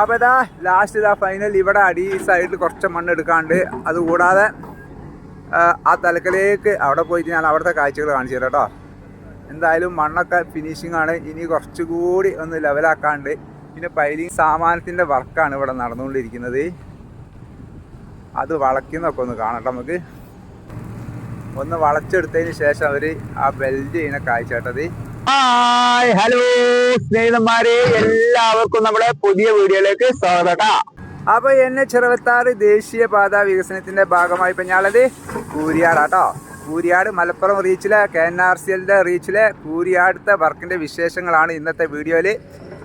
അപ്പോൾ ഇതാ ലാസ്റ്റ് ഇതാ ഫൈനൽ ഇവിടെ അടി സൈഡിൽ കുറച്ച് മണ്ണ് എടുക്കാണ്ട്. അതുകൂടാതെ ആ, തലക്കലേക്ക് അവിടെ പോയിട്ട് ഞാൻ അവിടുത്തെ കാഴ്ചകൾ കാണിച്ചു തരാം കേട്ടോ. എന്തായാലും മണ്ണൊക്കെ ഫിനിഷിംഗ് ആണ്. ഇനി കുറച്ചുകൂടി ഒന്ന് ലെവലാക്കാണ്ട് പിന്നെ പൈലിങ് സാമാനത്തിന്റെ വർക്കാണ് ഇവിടെ നടന്നുകൊണ്ടിരിക്കുന്നത്. അത് വളയ്ക്കുന്നൊക്കെ ഒന്ന് കാണട്ടെ നമുക്ക്. ഒന്ന് വളച്ചെടുത്തതിന് ശേഷം അവർ ആ ബെൽറ്റ് ചെയ്യുന്ന കാഴ്ച കേട്ടത്. ഹായ് ഹലോ സ്നേഹിതന്മാരെ എല്ലാവർക്കും നമ്മുടെ പുതിയ വീഡിയോയിലേക്ക് സ്വാഗതം. അപ്പോൾ എന്നെ ചെറുപത്താറ് ദേശീയപാത വികസനത്തിന്റെ ഭാഗമായി ഇപ്പൊ ഞാളത് കൂരിയാടാട്ടോ കൂരിയാട് മലപ്പുറം റീച്ചിലെ കെ എൻ ആർ സി എല്ലിന്റെ റീച്ചിലെ കൂരിയാടത്തെ വർക്കിന്റെ വിശേഷങ്ങളാണ് ഇന്നത്തെ വീഡിയോയിൽ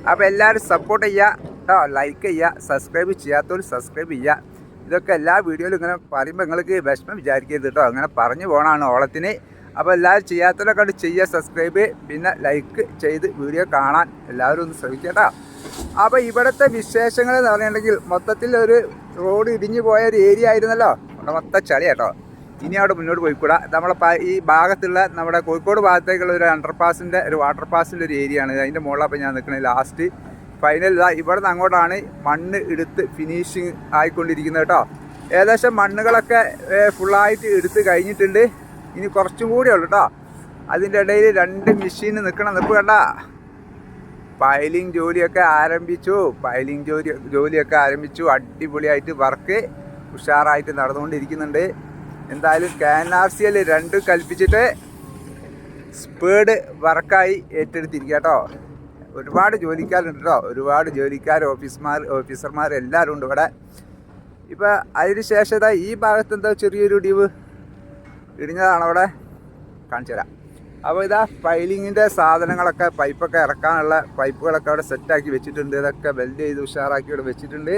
അപ്പോൾ എല്ലാവരും സപ്പോർട്ട് ചെയ്യുക കേട്ടോ ലൈക്ക് ചെയ്യുക സബ്സ്ക്രൈബ് ചെയ്യാത്തവർ സബ്സ്ക്രൈബ് ചെയ്യുക ഇതൊക്കെ എല്ലാ വീഡിയോയിലും ഇങ്ങനെ പറയുമ്പോൾ നിങ്ങൾക്ക് വിഷമം വിചാരിക്കരുത് കേട്ടോ അങ്ങനെ പറഞ്ഞു പോകണമാണ് ഓളത്തിന്. അപ്പോൾ എല്ലാവരും ചെയ്യാത്തവരെ കണ്ട് ചെയ്യുക സബ്സ്ക്രൈബ് പിന്നെ ലൈക്ക് ചെയ്ത് വീഡിയോ കാണാൻ എല്ലാവരും ഒന്ന് ശ്രമിക്കട്ടാ. അപ്പോൾ ഇവിടുത്തെ വിശേഷങ്ങൾ എന്ന് പറയുന്നുണ്ടെങ്കിൽ മൊത്തത്തിൽ ഒരു റോഡ് ഇടിഞ്ഞു പോയ ഒരു ഏരിയ ആയിരുന്നല്ലോ. അവിടെ മൊത്തം ചളി കേട്ടോ. ഇനി അവിടെ മുന്നോട്ട് പോയിക്കൂടാ. നമ്മളെ ഈ ഭാഗത്തുള്ള നമ്മുടെ കോഴിക്കോട് ഭാഗത്തേക്കുള്ള ഒരു അണ്ടർപാസിന്റെ ഒരു വാട്ടർ പാസിന്റെ ഒരു ഏരിയ ആണ്. അതിന്റെ മുകളിൽ അപ്പോൾ ഞാൻ നിൽക്കുന്നത് ലാസ്റ്റ് ഫൈനൽ ഇതാ ഇവിടെ നിന്ന് അങ്ങോട്ടാണ് മണ്ണ് എടുത്ത് ഫിനിഷിങ് ആയിക്കൊണ്ടിരിക്കുന്നത് കേട്ടോ. ഏകദേശം മണ്ണുകളൊക്കെ ഫുള്ളായിട്ട് എടുത്ത് കഴിഞ്ഞിട്ടുണ്ട്. ഇനി കുറച്ചും കൂടെ ഉള്ളു കേട്ടോ അതിന്റെ ഇടയിൽ രണ്ട് മെഷീൻ നിൽക്കണം. നിൽപ്പ് കേട്ടാ പൈലിംഗ് ജോലിയൊക്കെ ആരംഭിച്ചു. പൈലിംഗ് ജോലി ജോലിയൊക്കെ ആരംഭിച്ചു. അടിപൊളിയായിട്ട് വർക്ക് ഉഷാറായിട്ട് നടന്നുകൊണ്ടിരിക്കുന്നുണ്ട്. എന്തായാലും K N R C L രണ്ട് കൽപ്പിച്ചിട്ട് സ്പീഡ് വർക്കായി ഏറ്റെടുത്തിരിക്കുക കേട്ടോ ഒരുപാട് ജോലിക്കാരുണ്ട് കേട്ടോ ഒരുപാട് ജോലിക്കാർ ഓഫീസർമാർ ഓഫീസർമാർ എല്ലാവരും ഉണ്ട് ഇവിടെ. ഇപ്പോൾ അതിന് ശേഷം ഈ ഭാഗത്ത് എന്താ ചെറിയൊരു ഇടിവ് ഇടിഞ്ഞതാണ് അവിടെ. കാണിച്ചു തരാം. അപ്പോൾ ഇതാ പൈലിങ്ങിന്റെ സാധനങ്ങളൊക്കെ പൈപ്പൊക്കെ ഇറക്കാനുള്ള പൈപ്പുകളൊക്കെ അവിടെ സെറ്റാക്കി വെച്ചിട്ടുണ്ട്. ഇതൊക്കെ വെൽഡ് ചെയ്ത് ഉഷാറാക്കി ഇവിടെ വെച്ചിട്ടുണ്ട്.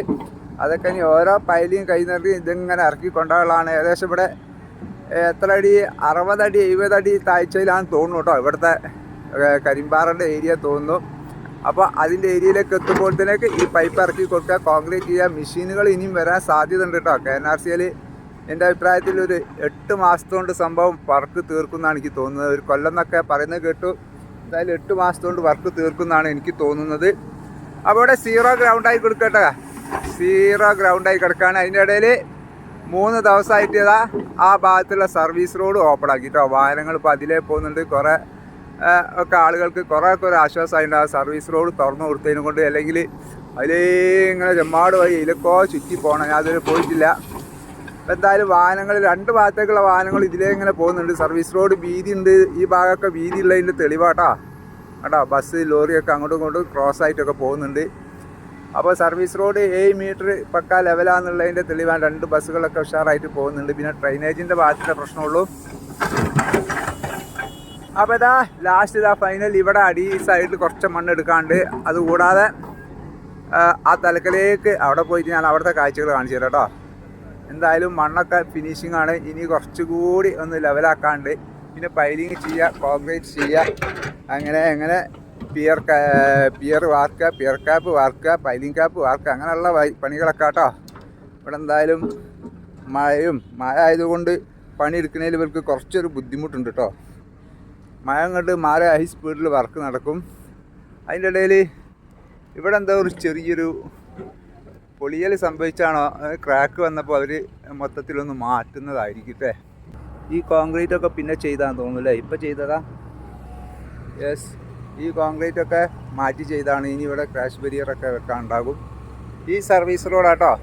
അതൊക്കെ ഇനി ഓരോ പൈലിങ് കൈ നിറങ്ങി ഇതിങ്ങനെ ഇറക്കി കൊണ്ടുപോകാനുള്ളതാണ്. ഏകദേശം ഇവിടെ എത്ര അടി? അറുപതടി എഴുപതടി താഴ്ചയിലാണ് തോന്നുന്നു കേട്ടോ. ഇവിടുത്തെ കരിമ്പാറന്റെ ഏരിയ തോന്നുന്നു. അപ്പോൾ അതിന്റെ ഏരിയയിലേക്ക് എത്തുമ്പോഴത്തേക്ക് ഈ പൈപ്പ് ഇറക്കി കൊടുക്കുക. കോൺക്രീറ്റ് ചെയ്യുക മെഷീനുകൾ ഇനിയും വരാൻ സാധ്യത ഉണ്ട് കേട്ടോ. കെ എൻ ആർ സിയിൽ എന്റെ അഭിപ്രായത്തിൽ ഒരു എട്ട് മാസത്തോണ്ട് സംഭവം വർക്ക് തീർക്കുന്നതാണ് എനിക്ക് തോന്നുന്നത്. ഒരു കൊല്ലം എന്നൊക്കെ പറയുന്നത് കേട്ടു. എന്തായാലും എട്ട് മാസത്തോണ്ട് വർക്ക് തീർക്കുന്നതാണ് എനിക്ക് തോന്നുന്നത്. അപ്പോൾ ഇവിടെ സീറോ ഗ്രൗണ്ടായി കൊടുക്കട്ടെ. സീറോ ഗ്രൗണ്ടായി കിടക്കുകയാണ് അതിന്റെ ഇടയിൽ മൂന്ന് ദിവസമായിട്ട് ആ ഭാഗത്തുള്ള സർവീസ് റോഡ് ഓപ്പൺ ആക്കി കേട്ടോ വാഹനങ്ങൾ ഇപ്പോൾ അതിലേ പോകുന്നുണ്ട്. കുറേ ഒക്കെ ആളുകൾക്ക് കുറേ ഒക്കെ ഒരു ആശ്വാസമായിട്ടുണ്ട് ആ സർവീസ് റോഡ് തുറന്നു കൊടുത്തതിനെ കൊണ്ട് അല്ലെങ്കിൽ അതിലേ ഇങ്ങനെ ചെമ്മാട് വഴി ഇതിലൊക്കെ ചുറ്റി പോകണം ഞാൻ അതിൽ പോയിട്ടില്ല. എന്തായാലും വാഹനങ്ങൾ രണ്ട് ഭാഗത്തേക്കുള്ള വാഹനങ്ങൾ ഇതിലേ ഇങ്ങനെ പോകുന്നുണ്ട്. സർവീസ് റോഡ് വീതി ഉണ്ട് ഈ ഭാഗമൊക്കെ വീതി ഉള്ളതിന്റെ തെളിവാട്ടാ. കേട്ടോ ബസ് ലോറിയൊക്കെ അങ്ങോട്ടും ഇങ്ങോട്ടും ക്രോസ് ആയിട്ടൊക്കെ പോകുന്നുണ്ട്. അപ്പോൾ സർവീസ് റോഡ് ഏഴ് മീറ്റർ പക്ക ലെവലാന്നുള്ളതിന്റെ തെളിവാണ്. രണ്ട് ബസ്സുകളൊക്കെ ഉഷാറായിട്ട് പോകുന്നുണ്ട്. പിന്നെ ഡ്രൈനേജിന്റെ ഭാഗത്തിന്റെ പ്രശ്നമുള്ളൂ. അപ്പോൾ ഇതാ ലാസ്റ്റ് ഇതാ ഫൈനൽ ഇവിടെ അടി സൈഡിൽ കുറച്ച് മണ്ണ് എടുക്കാണ്ട്. അതുകൂടാതെ ആ തലക്കലേക്ക് അവിടെ പോയിട്ട് ഞാൻ അവിടുത്തെ കാഴ്ചകൾ കാണിച്ചു തരാം കേട്ടോ. എന്തായാലും മണ്ണൊക്കെ ഫിനിഷിംഗ് ആണ്. ഇനി കുറച്ചുകൂടി ഒന്ന് ലെവലാക്കാണ്ട് പിന്നെ പൈലിങ് ചെയ്യുക കോൺക്രീറ്റ് ചെയ്യുക അങ്ങനെ എങ്ങനെ പിയർ പിയർ വാർക്കുക പിയർ ക്യാപ്പ് വാർക്കുക പൈലിംഗ് ക്യാപ്പ് വാർക്കുക അങ്ങനെയുള്ള പണികളൊക്കെ കേട്ടോ ഇവിടെ എന്തായാലും മഴയും മഴ ആയതുകൊണ്ട് പണിയെടുക്കുന്നതിൽ ഇവർക്ക് കുറച്ചൊരു ബുദ്ധിമുട്ടുണ്ട് കേട്ടോ മഴ അങ്ങോട്ട് മാറി ഹൈ സ്പീഡിൽ വർക്ക് നടക്കും. അതിന്റെ ഇടയിൽ ഇവിടെ എന്താ ഒരു ചെറിയൊരു പൊളിയൽ സംഭവിച്ചാണോ? ക്രാക്ക് വന്നപ്പോൾ അവർ മൊത്തത്തിലൊന്ന് മാറ്റുന്നതായിരിക്കും അല്ലേ ഈ കോൺക്രീറ്റ് ഒക്കെ പിന്നെ ചെയ്താന്ന് തോന്നുന്നു അല്ലേ ഇപ്പം ചെയ്തതാ? യെസ് ഈ കോൺക്രീറ്റ് ഒക്കെ മാറ്റി ചെയ്താണ്. ഇനി ഇവിടെ ക്രാഷ് ബരിയറൊക്കെ വെക്കാൻ ഉണ്ടാകും ഈ സർവീസ് റോഡാട്ടോ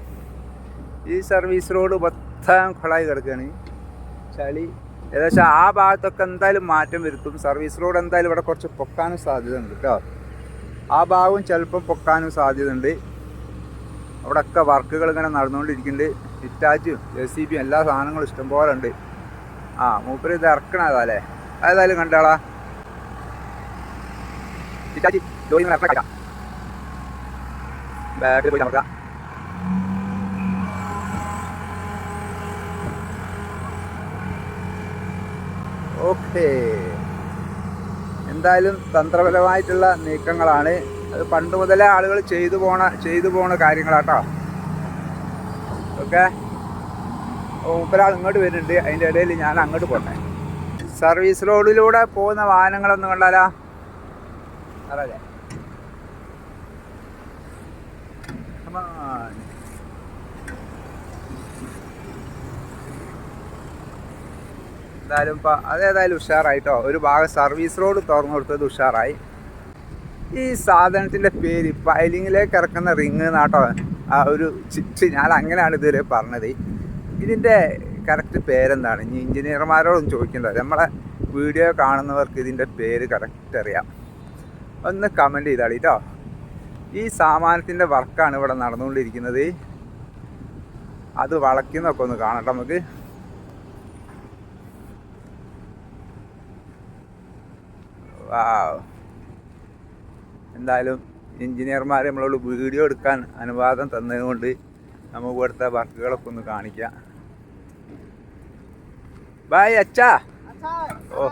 ഈ സർവീസ് റോഡ് മൊത്തം കൊളായി കിടക്കുകയാണ് ചളി. ഏകദേശം ആ ഭാഗത്തൊക്കെ എന്തായാലും മാറ്റം വരുത്തും. സർവീസ് റോഡ് എന്തായാലും ഇവിടെ കുറച്ച് പൊക്കാനും സാധ്യതയുണ്ട് കേട്ടോ. ആ ഭാഗവും ചിലപ്പം പൊക്കാനും സാധ്യതയുണ്ട്. അവിടെയൊക്കെ വർക്കുകൾ ഇങ്ങനെ നടന്നുകൊണ്ടിരിക്കുന്നുണ്ട്. ഹിറ്റാച്ചും എ സി ബിയും എല്ലാ സാധനങ്ങളും ഇഷ്ടംപോലെ ഉണ്ട്. ആ മൂപ്പര് ഇത് ഇറക്കണതല്ലേ ഏതായാലും കണ്ടാളാ ഹിറ്റാച്ചി ജോലി ബാക്കിൽ പോയി നമുക്ക് ഓക്കേ എന്തായാലും തന്ത്രപരമായിട്ടുള്ള നീക്കങ്ങളാണ്. അത് പണ്ട് മുതലേ ആളുകൾ ചെയ്തു പോണ ചെയ്തു പോണ കാര്യങ്ങളാട്ടോ. ഓക്കെ? ഒരാൾ ഇങ്ങോട്ട് വരുന്നുണ്ട്. അതിന്റെ ഇടയിൽ ഞാൻ അങ്ങോട്ട് പോട്ടെ. സർവീസ് റോഡിലൂടെ പോകുന്ന വാഹനങ്ങളൊന്നും കണ്ടാലാ? അതെ എന്തായാലും ഇപ്പം അതേതായാലും ഉഷാറായിട്ടോ. ഒരു ഭാഗം സർവീസ് റോഡ് തുറന്നു കൊടുത്തത് ഉഷാറായി. ഈ സാധനത്തിന്റെ പേര് പൈലിങ്ങിലേക്ക് ഇറക്കുന്ന റിങ് എന്നാട്ടോ ആ ഒരു ചിറ്റ് ഞാൻ അങ്ങനെയാണ് ഇതുവരെ പറഞ്ഞത്. ഇതിന്റെ കറക്റ്റ് പേരെന്താണ്? ഇനി എഞ്ചിനീയർമാരോടൊന്നും ചോദിക്കണ്ടോ നമ്മളെ വീഡിയോ കാണുന്നവർക്ക് ഇതിന്റെ പേര് കറക്റ്റ് അറിയാം. ഒന്ന് കമന്റ് ചെയ്താളി കേട്ടോ ഈ സാമാനത്തിന്റെ വർക്കാണ് ഇവിടെ നടന്നുകൊണ്ടിരിക്കുന്നത്. അത് വളയ്ക്കുന്നൊക്കെ ഒന്ന് കാണട്ടെ നമുക്ക്. വാവ് എന്തായാലും എഞ്ചിനീയർമാർ നമ്മളോട് വീഡിയോ എടുക്കാൻ അനുവാദം തന്നതുകൊണ്ട് നമുക്ക് ഇവിടുത്തെ വർക്കുകളൊക്കെ ഒന്ന് കാണിക്കാം. ബായ് അച്ഛാ. ഓ.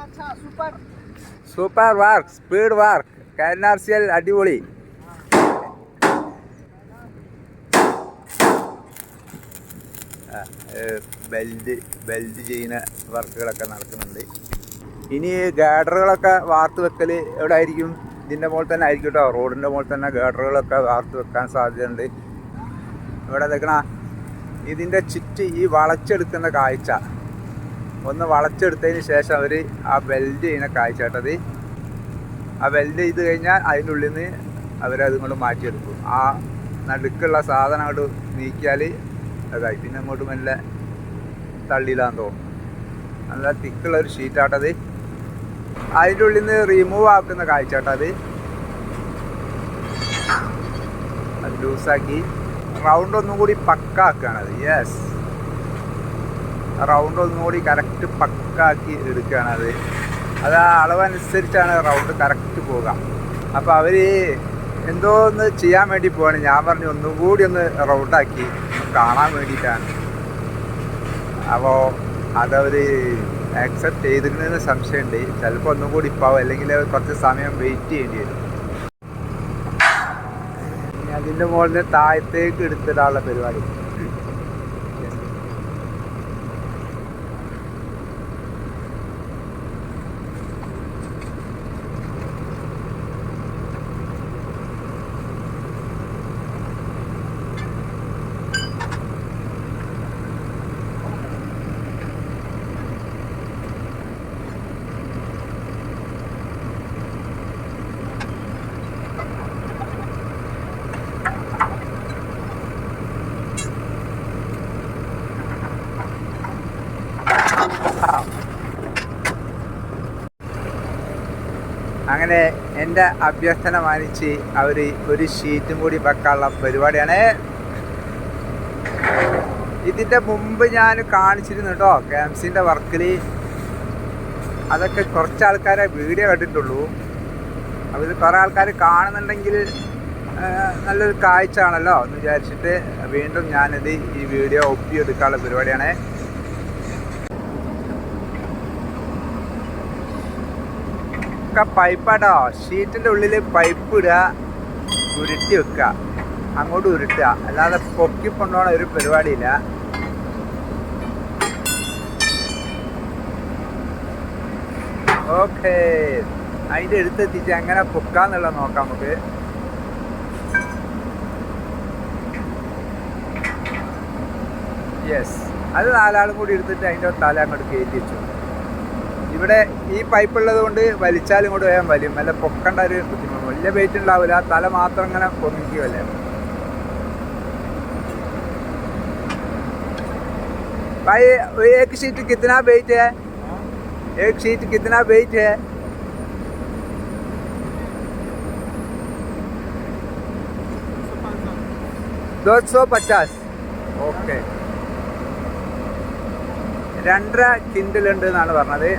സൂപ്പർ വർക്ക് സ്പീഡ് വർക്ക് കാനാർസിയൽ അടിപൊളി. ബെൽഡ് ബെൽഡ് ചെയ്യുന്ന വർക്കുകളൊക്കെ നടക്കുന്നുണ്ട്. ഇനി ഗാഡറുകളൊക്കെ വാർത്ത് വെക്കൽ എവിടെ ആയിരിക്കും ഇതിന്റെ മുകളിൽ തന്നെ ആയിരിക്കും കേട്ടോ. റോഡിന്റെ മുകളിൽ തന്നെ ഗേഡറുകളൊക്കെ വാർത്ത് വെക്കാൻ സാധ്യതയുണ്ട്. ഇവിടെ നിൽക്കണ ഇതിന്റെ ചുറ്റി ഈ വളച്ചെടുക്കുന്ന കാഴ്ച. ഒന്ന് വളച്ചെടുത്തതിന് ശേഷം അവർ ആ വെൽഡ് ചെയ്യുന്ന കാഴ്ച കേട്ടത് ആ വെൽഡ് ചെയ്ത് കഴിഞ്ഞാൽ അതിന്റെ ഉള്ളിൽ നിന്ന് അവരത് കൊണ്ട് മാറ്റിയെടുക്കും. ആ നടുക്കുള്ള സാധനം അങ്ങോട്ട് നീക്കിയാൽ അതായി. പിന്നെ അങ്ങോട്ട് മെല്ലെ തള്ളിയില്ലാന്ന് തോന്നും. നല്ല തിക്കുള്ള ഒരു ഷീറ്റാട്ടത് അതിന്റെ ഉള്ളിൽ നിന്ന് റിമൂവ് ആക്കുന്ന കാഴ്ച കേട്ടത് അത്. ലൂസാക്കി. റൗണ്ട് ഒന്നും കൂടി പക്ക ആക്കുകയാണത് യെസ് റൗണ്ട് ഒന്നും കൂടി കറക്റ്റ് പക്കാക്കി എടുക്കുകയാണത്. അത് ആ അളവനുസരിച്ചാണ് റൗണ്ട് കറക്റ്റ് പോവുക. അപ്പോൾ അവർ എന്തോ ഒന്ന് ചെയ്യാൻ വേണ്ടി പോവാണ്. ഞാൻ പറഞ്ഞു ഒന്നും കൂടി ഒന്ന് റൗണ്ടാക്കി കാണാൻ വേണ്ടിയിട്ടാണ്. അപ്പോൾ അതവർ ആക്സെപ്റ്റ് ചെയ്തിരുന്നതിന് സംശയമുണ്ട്. ചിലപ്പോൾ ഒന്നും കൂടി ഇപ്പാവും. അല്ലെങ്കിൽ കുറച്ച് സമയം വെയിറ്റ് ചെയ്യേണ്ടി വരും. അതിന്റെ മുകളിൽ താഴത്തേക്ക് എടുത്തിടാനുള്ള പരിപാടി. അങ്ങനെ എന്റെ അഭ്യർത്ഥന മാനിച്ച് അവർ ഒരു ഷീറ്റും കൂടി വെക്കാനുള്ള പരിപാടിയാണ്. ഇതിന്റെ മുമ്പ് ഞാൻ കാണിച്ചിരുന്നു കേട്ടോ ക്യാംസിന്റെ വർക്കിൽ അതൊക്കെ കുറച്ച് ആൾക്കാരെ വീഡിയോ കണ്ടിട്ടുള്ളൂ. അപ്പോൾ ഇത് കുറേ ആൾക്കാർ കാണുന്നുണ്ടെങ്കിൽ നല്ലൊരു കാഴ്ച ആണല്ലോ എന്ന് വിചാരിച്ചിട്ട് വീണ്ടും ഞാനിത് ഈ വീഡിയോ ഒപ്പിയെടുക്കാനുള്ള പരിപാടിയാണ്. ഒക്കെ പൈപ്പാട്ടോ ഷീറ്റിന്റെ ഉള്ളിൽ പൈപ്പ് ഇടുക ഉരുട്ടി വെക്കുക അങ്ങോട്ട് ഉരുട്ടുക. അല്ലാതെ പൊക്കി കൊണ്ടുപോകണ ഒരു പരിപാടിയില്ല. ഓക്കേ അതിന്റെ അടുത്തെത്തിച്ച് എങ്ങനെ പൊക്കാന്നുള്ളത് നോക്കാം നമുക്ക്. യെസ് അത് നാലാളും കൂടി എടുത്തിട്ട് അതിന്റെ തല അങ്ങോട്ട് കയറ്റി വെച്ചു. ഇവിടെ ഈ പൈപ്പ് ഉള്ളത് കൊണ്ട് വലിച്ചാലും ഇങ്ങോട്ട് വേഗം വലിയും അല്ല പൊക്കണ്ട ഒരു ബുദ്ധിമുട്ട് വലിയ വെയിറ്റ് ഉണ്ടാവില്ല തല മാത്രം ഇങ്ങനെ പൊങ്ങിക്കുമല്ലേ भाई एक शीट कितना वेट है एक शीट कितना वेट है दो सौ पचास ഓക്കെ രണ്ടര കിൻഡിലുണ്ട് എന്നാണ് പറഞ്ഞത്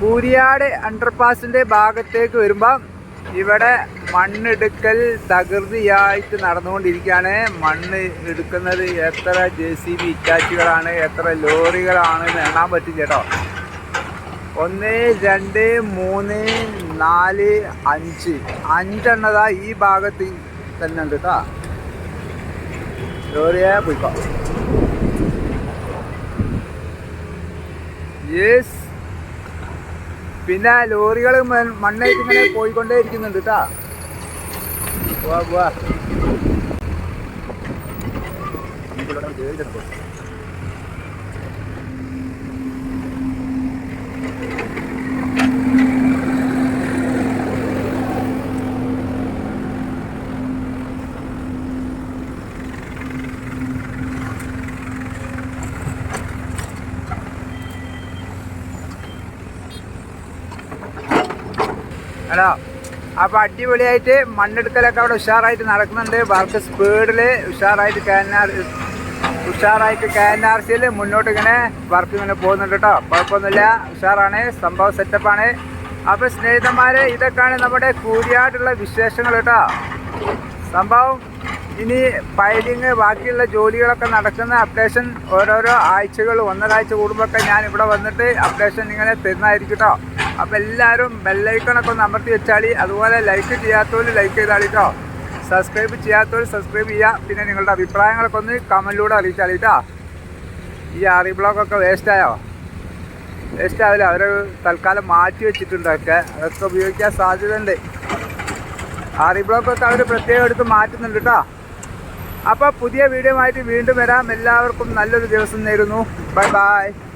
കൂരിയാട് അണ്ടർപാസിന്റെ ഭാഗത്തേക്ക് വരുമ്പോൾ ഇവിടെ മണ്ണെടുക്കൽ തകൃതിയായിട്ട് നടന്നുകൊണ്ടിരിക്കുകയാണ്. മണ്ണ് എടുക്കുന്നത് എത്ര ജെ സി ബി ഇറ്റാച്ചുകളാണ് എത്ര ലോറികളാണ് എന്ന് എണ്ണാൻ പറ്റും കേട്ടോ. ഒന്ന് രണ്ട് മൂന്ന് നാല് അഞ്ച്. അഞ്ചെണ്ണതാ ഈ ഭാഗത്ത് തന്നെ ഉണ്ട് കേട്ടോ. ലോറിയെ പോയിക്കോ. യെസ് പിന്നെ ലോറികൾ മണ്ണായിട്ട് ഇങ്ങനെ പോയിക്കൊണ്ടേ ഇരിക്കുന്നുണ്ട് കേട്ടാ പോവാ പോവാ ഹലോ അപ്പൊ അടിപൊളിയായിട്ട് മണ്ണെടുക്കലൊക്കെ അവിടെ ഉഷാറായിട്ട് നടക്കുന്നുണ്ട്. വർക്ക് സ്പീഡിൽ ഉഷാറായിട്ട് കാനാർ ഉഷാറായിട്ട് കെ എൻ ആർ സിയിൽ മുന്നോട്ട് ഇങ്ങനെ വർക്ക് ഇങ്ങനെ പോകുന്നുണ്ട് കേട്ടോ. കുഴപ്പമൊന്നുമില്ല. ഉഷാറാണ്. സംഭവം സെറ്റപ്പാണ്. അപ്പൊ സ്നേഹിതന്മാരെ ഇതൊക്കെയാണ് നമ്മുടെ കൂടിയായിട്ടുള്ള വിശേഷങ്ങൾ കേട്ടോ. സംഭവം ഇനി ഫയലിങ് ബാക്കിയുള്ള ജോലികളൊക്കെ നടക്കുന്ന അപ്ഡേഷൻ ഓരോരോ ആഴ്ചകൾ ഒന്നരാഴ്ച കൂടുമ്പോഴൊക്കെ ഞാൻ ഇവിടെ വന്നിട്ട് അപ്ഡേഷൻ ഇങ്ങനെ തരുന്നതായിരിക്കും കേട്ടോ അപ്പം എല്ലാവരും ബെല്ലൈക്കണൊക്കെ ഒന്ന് അമർത്തി വെച്ചാൽ അതുപോലെ ലൈക്ക് ചെയ്യാത്തവർ ലൈക്ക് ചെയ്താൽ കേട്ടോ സബ്സ്ക്രൈബ് ചെയ്യാത്തവർ സബ്സ്ക്രൈബ് ചെയ്യുക പിന്നെ നിങ്ങളുടെ അഭിപ്രായങ്ങളൊക്കെ ഒന്ന് കമന്റിലൂടെ അറിയിച്ചാൽ കേട്ടോ ഈ ആറി ബ്ലോക്കൊക്കെ വേസ്റ്റായോ വേസ്റ്റ് ആവില്ല. അവർ തൽക്കാലം മാറ്റി വെച്ചിട്ടുണ്ടൊക്കെ അതൊക്കെ ഉപയോഗിക്കാൻ സാധ്യതയുണ്ട്. ആറി ബ്ലോക്കൊക്കെ അവർ പ്രത്യേകം എടുത്ത് മാറ്റുന്നുണ്ട് കേട്ടോ അപ്പോൾ പുതിയ വീഡിയോ ആയിട്ട് വീണ്ടും വരാം. എല്ലാവർക്കും നല്ലൊരു ദിവസം നേരുന്നു. Bye bye.